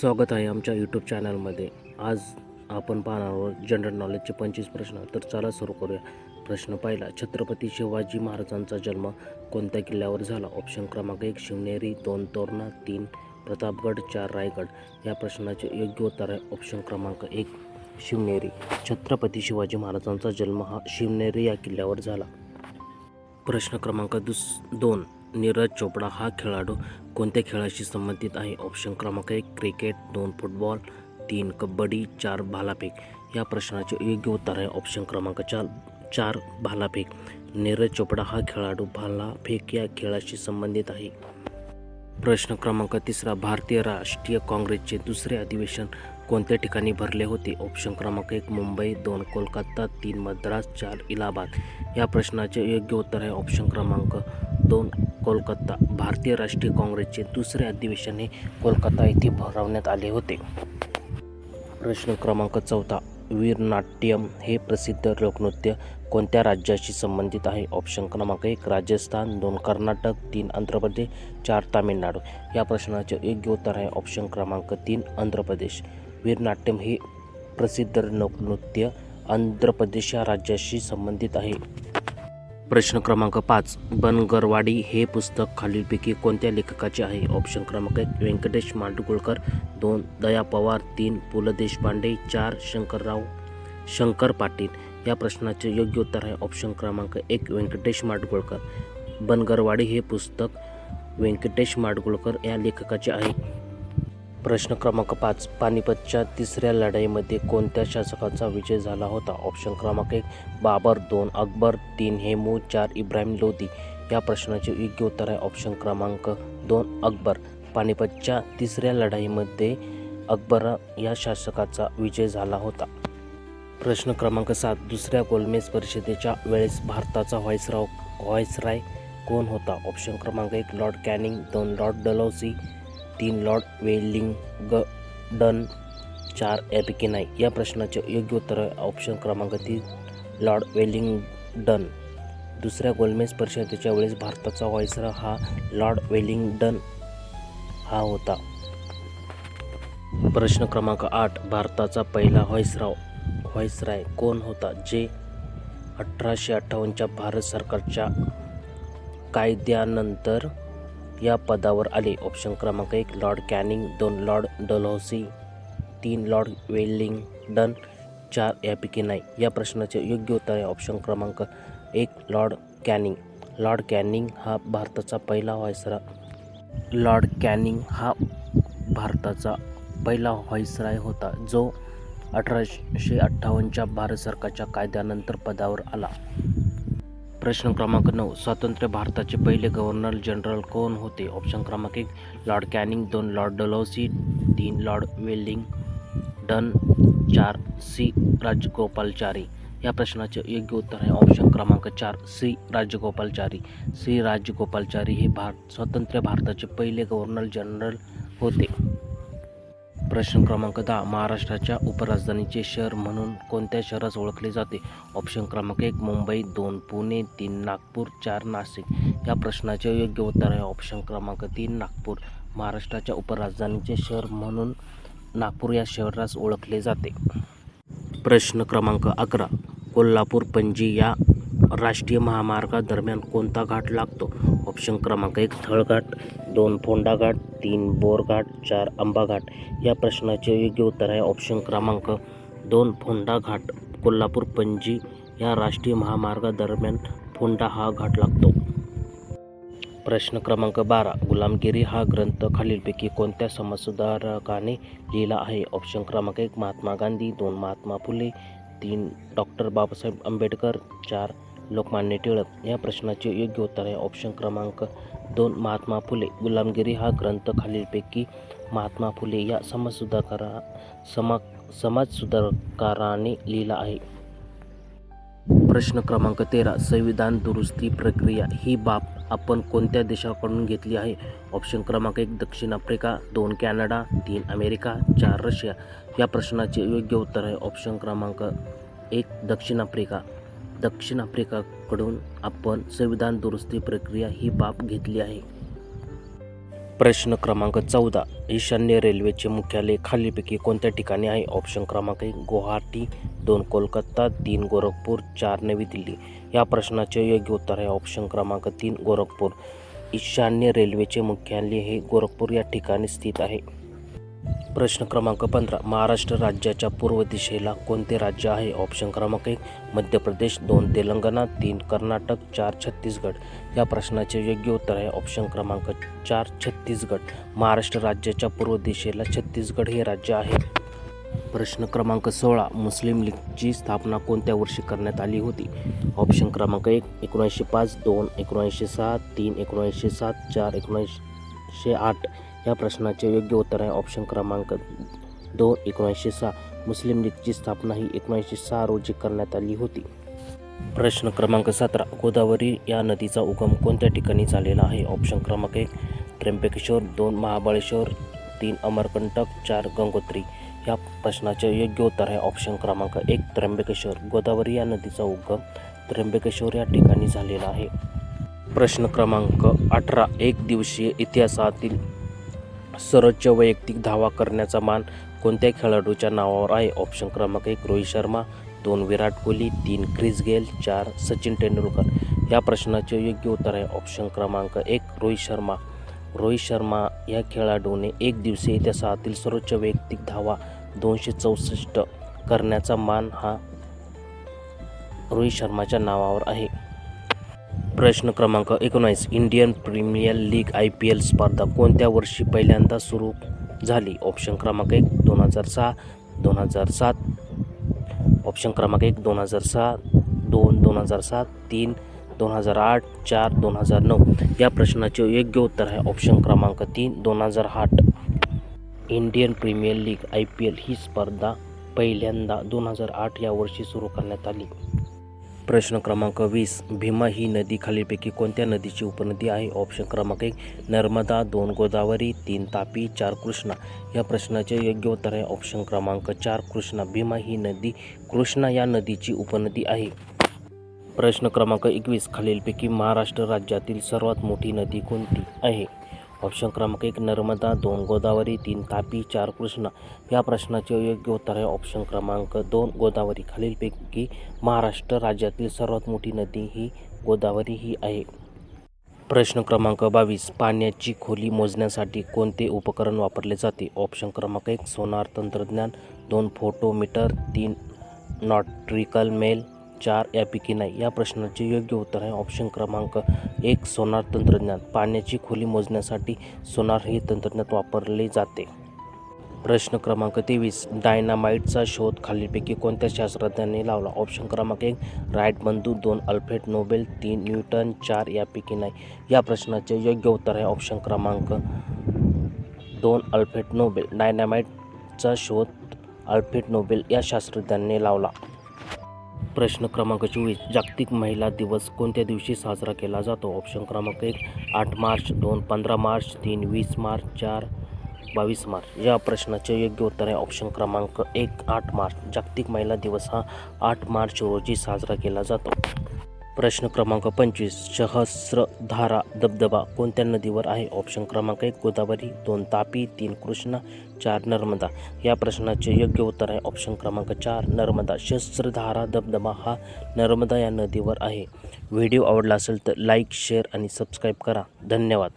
स्वागत आहे आमच्या यूट्यूब चॅनलमध्ये आज आपण पाहणार आहोत जनरल नॉलेजचे पंचवीस प्रश्न. तर चला सुरू करूया. प्रश्न पहिला छत्रपती शिवाजी महाराजांचा जन्म कोणत्या किल्ल्यावर झाला? ऑप्शन क्रमांक एक शिवनेरी दोन तोरणा तीन प्रतापगड चार रायगड. या प्रश्नाचे योग्य उत्तर आहे ऑप्शन क्रमांक एक शिवनेरी. छत्रपती शिवाजी महाराजांचा जन्म हा शिवनेरी या किल्ल्यावर झाला. प्रश्न क्रमांक दुस दोन नीरज चोपडा हा खेळाडू कोणत्या खेळाशी संबंधित आहे? ऑप्शन क्रमांक एक क्रिकेट दोन फुटबॉल तीन कबड्डी चार भालाफेक. या प्रश्नाचे योग्य उत्तर आहे ऑप्शन क्रमांक चार चार भालाफेक. नीरज चोपडा हा खेळाडू भालाफेक या खेळाशी संबंधित आहे. प्रश्न क्रमांक तिसरा भारतीय राष्ट्रीय काँग्रेसचे दुसरे अधिवेशन कोणत्या ठिकाणी भरले होते? ऑप्शन क्रमांक एक मुंबई दोन कोलकाता तीन मद्रास चार इलाहाबाद. या प्रश्नाचे योग्य उत्तर आहे ऑप्शन क्रमांक दोन कोलकाता. भारतीय राष्ट्रीय काँग्रेसचे दुसरे अधिवेशन हे कोलकाता येथे भरवण्यात आले होते. प्रश्न क्रमांक चौथा वीरनाट्यम हे प्रसिद्ध लोकनृत्य कोणत्या राज्याशी संबंधित आहे? ऑप्शन क्रमांक एक राजस्थान दोन कर्नाटक तीन आंध्र प्रदेश चार तामिळनाडू. या प्रश्नाचे योग्य उत्तर आहे ऑप्शन क्रमांक तीन आंध्र प्रदेश. वीरनाट्यम हे प्रसिद्ध नृत्य आंध्र प्रदेश या राज्याशी संबंधित आहे. प्रश्न क्रमांक पाच बनगरवाडी हे पुस्तक खालीलपैकी कोणत्या लेखकाचे आहे? ऑप्शन क्रमांक एक व्यंकटेश मांडगुळकर. दोन दया पवार. तीन पु ल देशपांडे चार शंकरराव शंकर पाटील. या प्रश्नाचे योग्य उत्तर आहे ऑप्शन क्रमांक एक व्यंकटेश माडगुळकर. बनगरवाडी हे पुस्तक व्यंकटेश माडगुळकर या लेखकाचे आहे. प्रश्न क्रमांक पाच पानिपतच्या तिसऱ्या लढाईमध्ये कोणत्या शासकाचा विजय झाला होता? ऑप्शन क्रमांक एक बाबर दोन अकबर तीन हेमू चार इब्राहिम लोधी. या प्रश्नाचे योग्य उत्तर आहे ऑप्शन क्रमांक दोन अकबर. पानिपतच्या तिसऱ्या लढाईमध्ये अकबर या शासकाचा विजय झाला होता. प्रश्न क्रमांक सात दुसऱ्या गोलमेज परिषदेच्या वेळेस भारताचा व्हॉइसराव व्हॉइसराय कोण होता? ऑप्शन क्रमांक एक लॉर्ड कॅनिंग दोन लॉर्ड डलौसी तीन लॉर्ड वेलिंगडन चार यापैकी नाही. या प्रश्नाचे योग्य उत्तर आहे. ऑप्शन क्रमांक तीन लॉर्ड वेलिंगडन. दुसऱ्या गोलमेज परिषदेच्या वेळेस भारताचा व्हाईसराय हा लॉर्ड वेलिंगडन हा होता. प्रश्न क्रमांक आठ भारताचा पहिला व्हॉइसराव व्हॉइसराय कोण होता? जे अठराशे अठ्ठावन्नच्या भारत सरकारच्या कायद्यानंतर या पदावर आले. ऑप्शन क्रमांक एक लॉर्ड कॅनिंग दोन लॉर्ड डलहौसी तीन लॉर्ड वेलिंगडन चार यापैकी नाही. या प्रश्नाचे योग्य उत्तर आहे ऑप्शन क्रमांक एक लॉर्ड कॅनिंग लॉर्ड कॅनिंग हा भारताचा पहिला व्हायसरा लॉर्ड कॅनिंग हा भारताचा पहिला व्हायसराय होता जो अठराशे अठ्ठावन्नच्या भारत सरकारच्या कायद्यानंतर पदावर आला. प्रश्न क्रमांक नऊ. स्वातंत्र्य भारताचे पहिले गव्हर्नर जनरल कोण होते? ऑप्शन क्रमांक एक लॉर्ड कॅनिंग दोन लॉर्ड डलहौसी तीन लॉर्ड वेलिंग डन चार सी राजगोपालचारी. या प्रश्नाचे योग्य उत्तर आहे ऑप्शन क्रमांक चार सी राजगोपालचारी. सी राजगोपालचारी हे भारत स्वतंत्र भारताचे पहिले गव्हर्नर जनरल होते. प्रश्न क्रमांक दहा महाराष्ट्राच्या उपराजधानीचे शहर म्हणून कोणत्या शहरास ओळखले जाते? ऑप्शन क्रमांक एक मुंबई दोन पुणे तीन नागपूर चार नाशिक. या प्रश्नाचे योग्य उत्तर आहे ऑप्शन क्रमांक तीन नागपूर. महाराष्ट्राच्या उपराजधानीचे शहर म्हणून नागपूर या शहरास ओळखले जाते. प्रश्न क्रमांक अकरा कोल्हापूर पणजी या राष्ट्रीय महामार्गादरम्यान कोणता घाट लागतो? ऑप्शन क्रमांक एक थळघाट दोन फोंडा घाट तीन बोरघाट चार आंबा घाट या प्रश्नाचे योग्य उत्तर आहे ऑप्शन क्रमांक दोन फोंडा घाट कोल्हापूर पणजी या राष्ट्रीय महामार्गादरम्यान फोंडा हा घाट लागतो. प्रश्न क्रमांक बारा गुलामगिरी हा ग्रंथ खालीलपैकी कोणत्या समाजसुधारकाने लिहिला आहे? ऑप्शन क्रमांक एक महात्मा गांधी दोन महात्मा फुले तीन डॉक्टर बाबासाहेब आंबेडकर चार लोकमान्य टिळक या प्रश्नाचे योग्य उत्तर आहे. ऑप्शन क्रमांक दोन महात्मा फुले. गुलामगिरी हा ग्रंथ खालीलपैकी महात्मा फुले या समाजसुधारकारा समा समाजसुधारकाराने लिहिला आहे. प्रश्न क्रमांक तेरा संविधान दुरुस्ती प्रक्रिया. ही बाब आपण कोणत्या देशाकडून घेतली आहे? ऑप्शन क्रमांक एक दक्षिण आफ्रिका. दोन कॅनडा. तीन अमेरिका. चार रशिया. या प्रश्नाचे योग्य उत्तर आहे. ऑप्शन क्रमांक एक दक्षिण आफ्रिका. दक्षिण आफ्रिकाकडून आपण संविधान दुरुस्ती प्रक्रिया ही बाब घेतली आहे. प्रश्न क्रमांक चौदा ईशान्य रेल्वेचे मुख्यालय खालीलपैकी कोणत्या ठिकाणी आहे? ऑप्शन क्रमांक एक गुवाहाटी दोन कोलकाता तीन गोरखपूर चार नवी दिल्ली. या प्रश्नाचे योग्य उत्तर आहे ऑप्शन क्रमांक तीन गोरखपूर. ईशान्य रेल्वेचे मुख्यालय हे गोरखपूर या ठिकाणी स्थित आहे. प्रश्न क्रमांक पंधरा. महाराष्ट्र राज्याच्या पूर्व दिशेला कोणते राज्य आहे? ऑप्शन क्रमांक एक मध्य प्रदेश दोन तेलंगणा तीन कर्नाटक चार छत्तीसगड. या प्रश्नाचे योग्य उत्तर आहे ऑप्शन क्रमांक चार छत्तीसगड. महाराष्ट्र राज्याच्या पूर्व दिशेला छत्तीसगड हे राज्य आहे. प्रश्न क्रमांक सोळा मुस्लिम लीगची स्थापना कोणत्या वर्षी करण्यात आली होती? ऑप्शन क्रमांक एक एकोणीसशे पाच दोन एकोणीसशे सहा तीन एकोणीसशे सात चार एकोणीसशे आठ. या प्रश्नाचे योग्य उत्तर आहे ऑप्शन क्रमांक दोन एकोणीसशे सहा. मुस्लिम लीगची स्थापना ही एकोणीसशे सहा रोजी करण्यात आली होती. प्रश्न क्रमांक सतरा. गोदावरी या नदीचा उगम कोणत्या ठिकाणी झालेला आहे? ऑप्शन क्रमांक एक त्र्यंबकेश्वर दोन महाबळेश्वर तीन अमरकंटक चार गंगोत्री. या प्रश्नाचे योग्य उत्तर आहे ऑप्शन क्रमांक एक त्र्यंबकेश्वर. गोदावरी या नदीचा उगम त्र्यंबकेश्वर या ठिकाणी झालेला आहे. प्रश्न क्रमांक अठरा. एक दिवसीय इतिहासातील सर्वोच्च वैयक्तिक धावा करण्याचा मान कोणत्या खेळाडूच्या नावावर आहे. ऑप्शन क्रमांक एक रोहित शर्मा दोन विराट कोहली तीन क्रिस गेल चार सचिन तेंडुलकर. या प्रश्नाचे योग्य उत्तर आहे. ऑप्शन क्रमांक एक रोहित शर्मा. रोहित शर्मा या खेळाडूने एक दिवसीय इतिहासातील सर्वोच्च वैयक्तिक धावा दोनशे चौसष्ट करण्याचा मान हा रोहित शर्माच्या नावावर आहे. प्रश्न क्रमांक एकोणावीस Indian Premier League I P L स्पर्धा कोणत्या वर्षी पहिल्यांदा सुरू झाली? ऑप्शन क्रमांक एक दोन हजार सहा दोन हजार सात. ऑप्शन क्रमांक एक दोन हजार सहा दोन दोन हजार सात तीन दोन हजार आठ चार दोन हजार नऊ. या प्रश्नाचे योग्य उत्तर आहे ऑप्शन क्रमांक तीन दोन हजार आठ. Indian Premier League I P L ही स्पर्धा पहिल्यांदा दोन हजार आठ या वर्षी सुरू करण्यात आली. प्रश्न क्रमांक वीस भीमा ही नदी खालीलपैकी कोणत्या नदीची उपनदी आहे? ऑप्शन क्रमांक एक नर्मदा दोन गोदावरी तीन तापी चार कृष्णा. या प्रश्नाचे योग्य उत्तर आहे ऑप्शन क्रमांक चार कृष्णा. भीमा ही नदी कृष्णा या नदीची उपनदी आहे. प्रश्न क्रमांक एकवीस खालीलपैकी महाराष्ट्र राज्यातील सर्वात मोठी नदी कोणती आहे? ऑप्शन क्रमांक एक नर्मदा दोन गोदावरी तीन तापी चार कृष्णा. या प्रश्नाचे योग्य उत्तर आहे ऑप्शन क्रमांक दोन गोदावरी. खालीलपैकी महाराष्ट्र राज्यातील सर्वात मोठी नदी ही गोदावरी ही आहे. प्रश्न क्रमांक बावीस पाण्याची खोली मोजण्यासाठी कोणते उपकरण वापरले जाते? ऑप्शन क्रमांक एक सोनार तंत्रज्ञान दोन फोटोमीटर तीन नॉट्रिकल मेल चार यापैकी नाही. या प्रश्नाचे योग्य उत्तर आहे ऑप्शन क्रमांक एक सोनार तंत्रज्ञान. पाण्याची खोली मोजण्यासाठी सोनार हे तंत्रज्ञान वापरले जाते. प्रश्न क्रमांक तेवीस डायनामाइटचा शोध खालीलपैकी कोणत्या शास्त्रज्ञांनी लावला? ऑप्शन क्रमांक एक राईट बंधू दोन अल्फ्रेड नोबेल तीन न्यूटन चार यापैकी नाही. या प्रश्नाचे योग्य उत्तर आहे ऑप्शन क्रमांक दोन अल्फ्रेड नोबेल. डायनामाइटचा शोध अल्फ्रेड नोबेल या शास्त्रज्ञांनी लावला. प्रश्न क्रमांक चोवीस जागतिक महिला दिवस कोणत्या दिवशी साजरा केला जातो? ऑप्शन क्रमांक एक आठ मार्च दोन पंधरा मार्च तीन वीस मार्च चार बावीस मार्च. या प्रश्नाचे योग्य उत्तर आहे ऑप्शन क्रमांक एक आठ मार्च. जागतिक महिला दिवस हा आठ मार्च रोजी साजरा केला जातो. प्रश्न क्रमांक पंचवीस सहस्रधारा धबधबा कोणत्या नदीवर आहे? ऑप्शन क्रमांक एक गोदावरी दोन तापी तीन कृष्णा चार नर्मदा. या प्रश्नाचे योग्य उत्तर आहे ऑप्शन क्रमांक चार नर्मदा. सहस्रधारा धबधबा हा नर्मदा या नदीवर आहे. व्हिडिओ आवडला असेल तर लाईक शेअर आणि सबस्क्राईब करा. धन्यवाद.